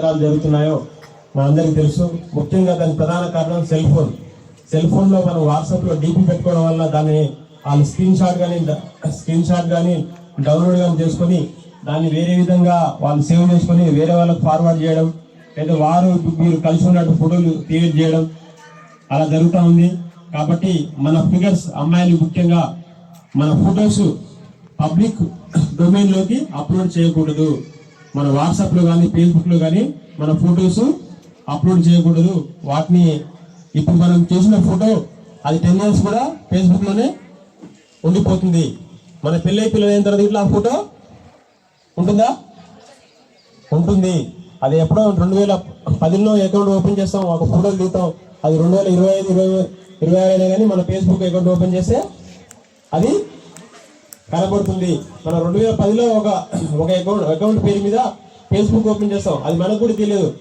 నేరాలు జరుగుతున్నాయో మనందరికీ తెలుసు. ముఖ్యంగా దాని ప్రధాన కారణం సెల్ ఫోన్. సెల్ ఫోన్లో మనం వాట్సాప్లో డీపీ పెట్టుకోవడం వల్ల దాన్ని వాళ్ళు స్క్రీన్ షాట్ కానీ స్క్రీన్ షాట్ కానీ డౌన్లోడ్ కానీ చేసుకొని దాన్ని వేరే విధంగా వాళ్ళు సేవ్ చేసుకొని వేరే వాళ్ళకి ఫార్వర్డ్ చేయడం లేదా వారు మీరు కలిసి ఉన్నట్టు ఫోటోలు క్రియేట్ చేయడం అలా జరుగుతూ ఉంది. కాబట్టి మన ఫిగర్స్ అమ్మాయిలు ముఖ్యంగా మన ఫొటోస్ పబ్లిక్ డొమైన్లోకి అప్లోడ్ చేయకూడదు. మన వాట్సాప్లో కానీ ఫేస్బుక్లో కానీ మన ఫొటోస్ అప్లోడ్ చేయకూడదు. వాటిని ఇప్పుడు మనం చేసిన ఫోటో అది టెన్ ఇయర్స్ కూడా ఫేస్బుక్లోనే ఉండిపోతుంది. మన పెళ్ళై పిల్లలైన అయిన తర్వాత ఇట్లా ఆ ఫోటో ఉంటుందా? ఉంటుంది. అది ఎప్పుడో రెండు వేల పదిలో అకౌంట్ ఓపెన్ చేస్తాం. ఒక ఫోటోలు దిగుతాం అది రెండు వేల ఇరవై ఐదు ఇరవై ఇరవై అయినా కానీ మన ఫేస్బుక్ అకౌంట్ ఓపెన్ చేస్తే అది కనబడుతుంది. మన రెండు వేల పదిలో ఒక ఒక అకౌంట్ అకౌంట్ పేరు మీద ఫేస్బుక్ ఓపెన్ చేస్తాం. అది మనకు కూడా తెలియదు.